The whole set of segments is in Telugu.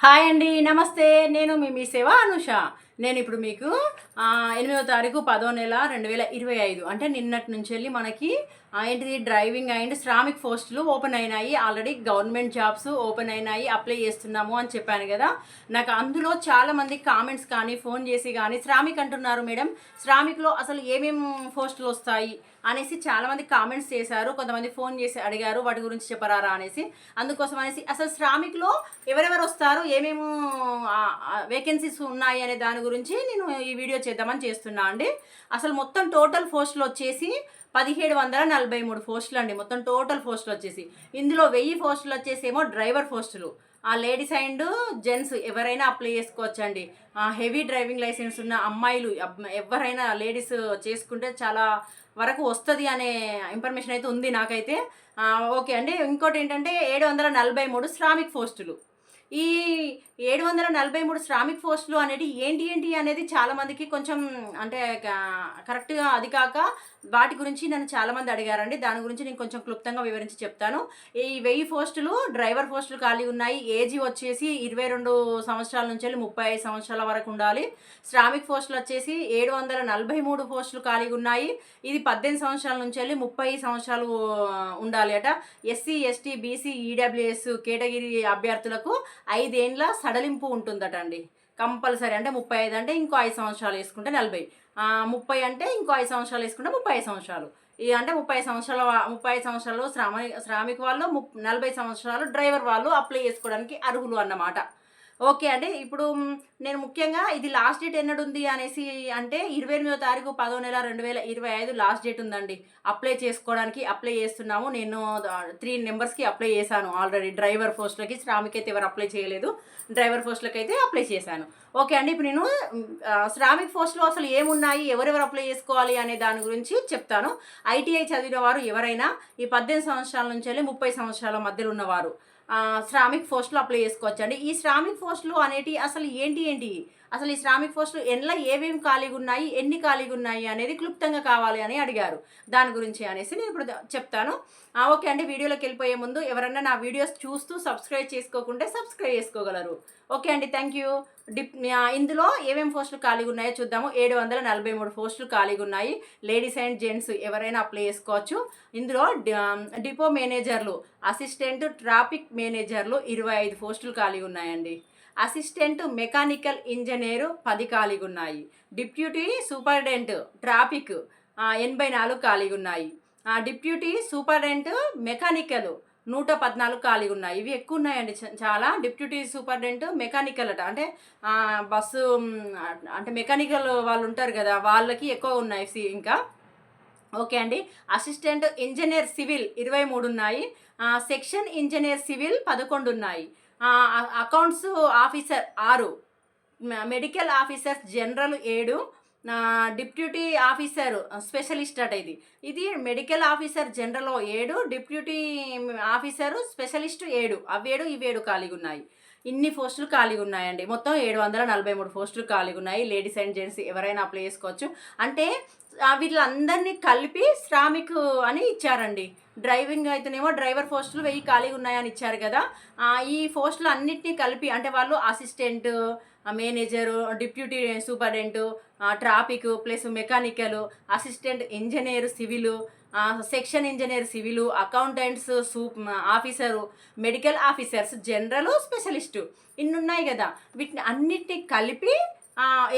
హాయ్ అండి నమస్తే. నేను మీ మీ సేవ అనుష. నేను ఇప్పుడు మీకు ఎనిమిదో తారీఖు పదో నెల రెండు వేల ఇరవై ఐదు. అంటే నిన్నటి నుంచి వెళ్ళి మనకి ఏంటిది? డ్రైవింగ్ అండ్ శ్రామిక్ పోస్టులు ఓపెన్ అయినాయి. ఆల్రెడీ గవర్నమెంట్ జాబ్స్ ఓపెన్ అయినాయి. అప్లై చేస్తున్నాము అని చెప్పాను కదా. నాకు అందులో చాలా మంది కామెంట్స్ కానీ ఫోన్ చేసి కానీ శ్రామిక్ అంటున్నారు మేడం. శ్రామిక్లో అసలు ఏమేం పోస్టులు వస్తాయి? అనేసి చాలామంది కామెంట్స్ చేశారు. కొంతమంది ఫోన్ చేసి అడిగారు. వాటి గురించి చెప్పరారా అనేసి. అందుకోసం అనేసి అసలు శ్రామిక్లో ఎవరెవరు వస్తారు? ఏమేమి వేకెన్సీస్ ఉన్నాయి అనే దాని గురించి నేను ఈ వీడియో చేద్దామని చేస్తున్నా అండి. అసలు మొత్తం టోటల్ పోస్టులు వచ్చేసి పదిహేడు వందల నలభై మూడు పోస్టులు అండి. మొత్తం టోటల్ పోస్టులు వచ్చేసి. ఇందులో వెయ్యి పోస్టులు వచ్చేసి ఏమో డ్రైవర్ పోస్టులు. ఆ లేడీస్ అండ్ జెంట్స్ ఎవరైనా అప్లై చేసుకోవచ్చండి. హెవీ డ్రైవింగ్ లైసెన్స్ ఉన్న అమ్మాయిలు ఎవరైనా లేడీస్ చేసుకుంటే చాలా వరకు వస్తుంది అనే ఇన్ఫర్మేషన్ అయితే ఉంది నాకైతే. ఓకే అండి. ఇంకోటి ఏంటంటే ఏడు వందల నలభై మూడు శ్రామిక్ పోస్టులు. ఈ ఏడు వందల నలభై మూడు శ్రామిక్ పోస్టులు అనేది ఏంటి ఏంటి అనేది చాలామందికి కొంచెం అంటే కరెక్ట్గా అది కాక వాటి గురించి నన్ను చాలా మంది అడిగారండి. దాని గురించి నేను కొంచెం క్లుప్తంగా వివరించి చెప్తాను. ఈ వెయ్యి పోస్టులు డ్రైవర్ పోస్టులు ఖాళీ ఉన్నాయి. ఏజీ వచ్చేసి ఇరవై రెండు సంవత్సరాల నుంచి వెళ్ళి ముప్పై ఐదు సంవత్సరాల వరకు ఉండాలి. శ్రామిక్ పోస్టులు వచ్చేసి ఏడు వందల నలభై మూడు పోస్టులు ఖాళీగా ఉన్నాయి. ఇది పద్దెనిమిది సంవత్సరాల నుంచి వెళ్ళి ముప్పై సంవత్సరాలు ఉండాలి అట. SC ST BC EWS category అభ్యర్థులకు ఐదేండ్ల సడలింపు ఉంటుందట అండి కంపల్సరీ అంటే ముప్పై ఐదు అంటే ఇంకో ఐదు సంవత్సరాలు వేసుకుంటే నలభై. ముప్పై అంటే ఇంకో ఐదు సంవత్సరాలు వేసుకుంటే ముప్పై ఐదు సంవత్సరాలు. ఈ అంటే ముప్పై సంవత్సరాల ముప్పై సంవత్సరాలు శ్రామిక శ్రామిక వాళ్ళు ముప్ నలభై సంవత్సరాలు డ్రైవర్ వాళ్ళు అప్లై చేసుకోవడానికి అర్హులు అన్నమాట. ఓకే అండి ఇప్పుడు నేను ముఖ్యంగా ఇది లాస్ట్ డేట్ ఎన్నడు ఉంది అనేసి అంటే ఇరవై ఎనిమిదో తారీఖు పదో నెల రెండు వేల ఇరవై ఐదు లాస్ట్ డేట్ ఉందండి. అప్లై చేసుకోవడానికి అప్లై చేస్తున్నాము. నేను త్రీ నెంబర్స్కి అప్లై చేశాను. ఆల్రెడీ డ్రైవర్ పోస్ట్లకి శ్రామిక్ అయితే ఎవరు అప్లై చేయలేదు. డ్రైవర్ పోస్ట్లకి అయితే అప్లై చేశాను. ఓకే అండి ఇప్పుడు నేను శ్రామిక్ పోస్ట్లో అసలు ఏమున్నాయి? ఎవరెవరు అప్లై చేసుకోవాలి అనే దాని గురించి చెప్తాను. ఐటీఐ చదివిన వారు ఎవరైనా ఈ పద్దెనిమిది సంవత్సరాల నుంచి వెళ్ళి ముప్పై సంవత్సరాల మధ్యలో ఉన్నవారు. శ్రామిక్ పోస్టులు అప్లై చేసుకోవచ్చండి. ఈ శ్రామిక్ పోస్టులు అనేటి అసలు ఏంటి ఏంటి? అసలు ఈ శ్రామిక్ పోస్టులు ఎండ్ల ఏమేమి ఖాళీగా ఉన్నాయి ఎన్ని ఖాళీగా ఉన్నాయి అనేది క్లుప్తంగా కావాలి అని అడిగారు. దాని గురించి అనేసి నేను ఇప్పుడు చెప్తాను. ఓకే అండి. వీడియోలోకి వెళ్ళిపోయే ముందు ఎవరన్నా నా వీడియోస్ చూస్తూ సబ్స్క్రైబ్ చేసుకోకుంటే సబ్స్క్రైబ్ చేసుకోగలరు. ఓకే అండి. Thank you. డిప్ ఇందులో ఏమేమి పోస్టులు ఖాళీగా ఉన్నాయో చూద్దాము. ఏడు వందల నలభై మూడు పోస్టులు ఖాళీగా ఉన్నాయి లేడీస్ అండ్ జెంట్స్ ఎవరైనా అప్లై చేసుకోవచ్చు. ఇందులో డిపో మేనేజర్లు అసిస్టెంట్ ట్రాఫిక్ మేనేజర్లు ఇరవై ఐదు పోస్టులు ఖాళీగా ఉన్నాయండి అసిస్టెంట్ మెకానికల్ ఇంజనీరు పది ఖాళీగా ఉన్నాయి డిప్యూటీ సూపరింటెండెంట్ ట్రాఫిక్ ఎనభై నాలుగు ఖాళీగా ఉన్నాయి డిప్యూటీ సూపరింటెండెంట్ మెకానికల్ నూట పద్నాలుగు ఖాళీగా ఉన్నాయి ఇవి ఎక్కువ ఉన్నాయండి చ- చాలా. డిప్యూటీ సూపరింటెండెంట్ మెకానికల్ అట అంటే బస్సు అంటే మెకానికల్ వాళ్ళు ఉంటారు కదా వాళ్ళకి ఎక్కువ ఉన్నాయి సి- ఇంకా. ఓకే అండి. అసిస్టెంట్ ఇంజనీర్ సివిల్ ఇరవై మూడు ఉన్నాయి సెక్షన్ ఇంజనీర్ సివిల్ పదకొండు ఉన్నాయి అకౌంట్స్ ఆఫీసర్ ఆరు. మెడికల్ ఆఫీసర్ జనరల్ ఏడు డిప్యూటీ ఆఫీసర్ స్పెషలిస్ట్ అట ఇది. ఇది మెడికల్ ఆఫీసర్ జనరల్ ఏడు డిప్యూటీ ఆఫీసరు స్పెషలిస్ట్ ఏడు. అవేడు ఇవేడు ఖాళీగా ఉన్నాయి. ఇన్ని పోస్టులు ఖాళీగా ఉన్నాయండి. మొత్తం ఏడు వందల నలభై మూడు పోస్టులు ఖాళీగా ఉన్నాయి. లేడీస్ అండ్ జెంట్స్ ఎవరైనా అప్లై చేసుకోవచ్చు. అంటే వీళ్ళందరినీ కలిపి శ్రామిక్ అని ఇచ్చారండి. డ్రైవింగ్ అయితేనేమో డ్రైవర్ పోస్టులు వెయ్యి ఖాళీగా ఉన్నాయని ఇచ్చారు కదా. ఈ పోస్టులు అన్నిటినీ కలిపి అంటే వాళ్ళు assistant manager deputy superintendent traffic plus mechanical assistant engineer civil section engineer civil accountants soup officer medical officers general specialist ఇన్నున్నాయి కదా. వీటిని అన్నిటినీ కలిపి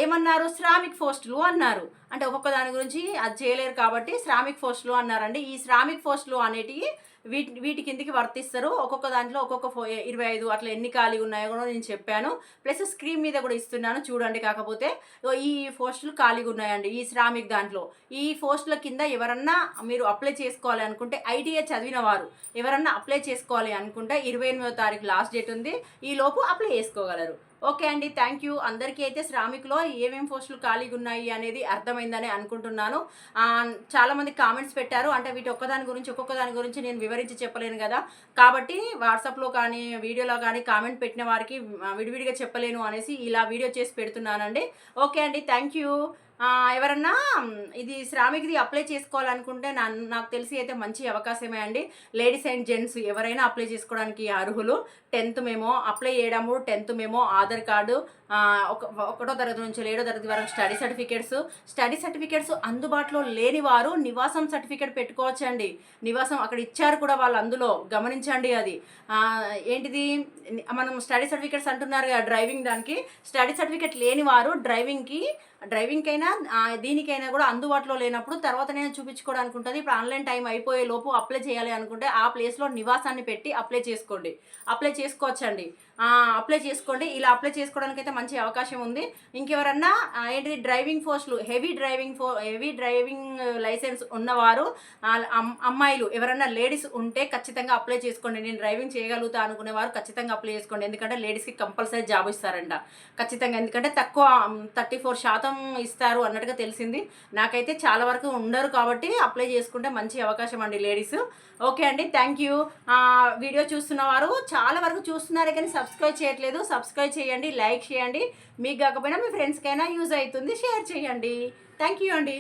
ఏమన్నారు? శ్రామిక్ పోస్టులు అన్నారు. అంటే ఒక్కొక్క దాని గురించి అది చేయలేరు కాబట్టి శ్రామిక్ పోస్టులు అన్నారండి. ఈ శ్రామిక్ పోస్టులు అనేటివి వీటి వీటి కిందికి వర్తిస్తారు. ఒక్కొక్క దాంట్లో ఒక్కొక్క ఫో ఇరవై ఐదు అట్లా ఎన్ని ఖాళీ ఉన్నాయో కూడా నేను చెప్పాను. ప్లస్ స్క్రీన్ మీద కూడా ఇస్తున్నాను చూడండి. కాకపోతే ఈ పోస్టులు ఖాళీగా ఉన్నాయండి. ఈ శ్రామిక్ దాంట్లో. ఈ పోస్టుల కింద ఎవరన్నా మీరు అప్లై చేసుకోవాలి అనుకుంటే ఐటీఐ చదివిన వారు ఎవరన్నా అప్లై చేసుకోవాలి అనుకుంటే ఇరవై ఎనిమిదో తారీఖు లాస్ట్ డేట్ ఉంది. ఈ లోపు అప్లై చేసుకోగలరు. ఓకే అండి థ్యాంక్ యూ. అందరికీ అయితే శ్రామికులో ఏమేం పోస్టులు ఖాళీగా ఉన్నాయి అనేది అర్థమైందని అనుకుంటున్నాను. చాలామంది కామెంట్స్ పెట్టారు. అంటే వీటి ఒక్కదాని గురించి ఒక్కొక్క దాని గురించి నేను వివరించి చెప్పలేను కదా. కాబట్టి వాట్సాప్లో కానీ వీడియోలో కానీ కామెంట్ పెట్టిన వారికి విడివిడిగా చెప్పలేను అనేసి ఇలా వీడియో చేసి పెడుతున్నానండి. ఓకే అండి థ్యాంక్ యూ. ఎవరన్నా ఇది శ్రామిక్ది అప్లై చేసుకోవాలనుకుంటే నా నాకు తెలిసి అయితే మంచి అవకాశమే అండి. లేడీస్ అండ్ జెంట్స్ ఎవరైనా అప్లై చేసుకోవడానికి అర్హులు. టెన్త్ మేము అప్లై చేయడము టెన్త్ మేమో ఆధార్ కార్డు ఒక ఒకటో తరగతి నుంచి ఏడో తరగతి వరకు స్టడీ సర్టిఫికేట్స్. స్టడీ సర్టిఫికేట్స్ అందుబాటులో లేని వారు నివాసం సర్టిఫికేట్ పెట్టుకోవచ్చండి. నివాసం అక్కడ ఇచ్చారు కూడా వాళ్ళు అందులో గమనించండి అది. ఏంటిది? మనం స్టడీ సర్టిఫికేట్స్ అంటున్నారు కదా డ్రైవింగ్ దానికి. స్టడీ సర్టిఫికేట్ లేని వారు డ్రైవింగ్కి డ్రైవింగ్కైనా దీనికైనా కూడా అందుబాటులో లేనప్పుడు తర్వాత నేను చూపించుకోవడానికి ఉంటుంది. ఇప్పుడు ఆన్లైన్ టైం అయిపోయే లోపు అప్లై చేయాలి అనుకుంటే ఆ ప్లేస్లో నివాసాన్ని పెట్టి అప్లై చేసుకోండి. అప్లై చేసుకోవచ్చండి. అప్లై చేసుకోండి. ఇలా అప్లై చేసుకోవడానికి అయితే మంచి అవకాశం ఉంది. ఇంకెవరన్నా ఏంటిది డ్రైవింగ్ ఫోర్స్లు హెవీ డ్రైవింగ్ ఫో హెవీ డ్రైవింగ్ లైసెన్స్ ఉన్నవారు అమ్- అమ్మాయిలు ఎవరన్నా లేడీస్ ఉంటే ఖచ్చితంగా అప్లై చేసుకోండి. నేను డ్రైవింగ్ చేయగలుగుతా అనుకునేవారు ఖచ్చితంగా అప్లై చేసుకోండి. ఎందుకంటే లేడీస్కి కంపల్సరీ జాబ్ ఇస్తారంట. ఖచ్చితంగా. ఎందుకంటే తక్కువ థర్టీ ఫోర్ శాతం ఇస్తారు అన్నట్టుగా తెలిసింది. నాకైతే చాలా వరకు ఉండరు కాబట్టి అప్లై చేసుకుంటే మంచి అవకాశం అండి లేడీస్. ఓకే అండి. Thank you. వీడియో చూస్తున్న వారు చాలా వరకు చూస్తున్నారే కానీ సబ్స్క్రైబ్ చేయట్లేదు. సబ్స్క్రైబ్ చేయండి లైక్ చేయండి. మీకు కాకపోయినా మీ ఫ్రెండ్స్కైనా యూజ్ అవుతుంది. షేర్ చేయండి. థ్యాంక్ యూ అండి.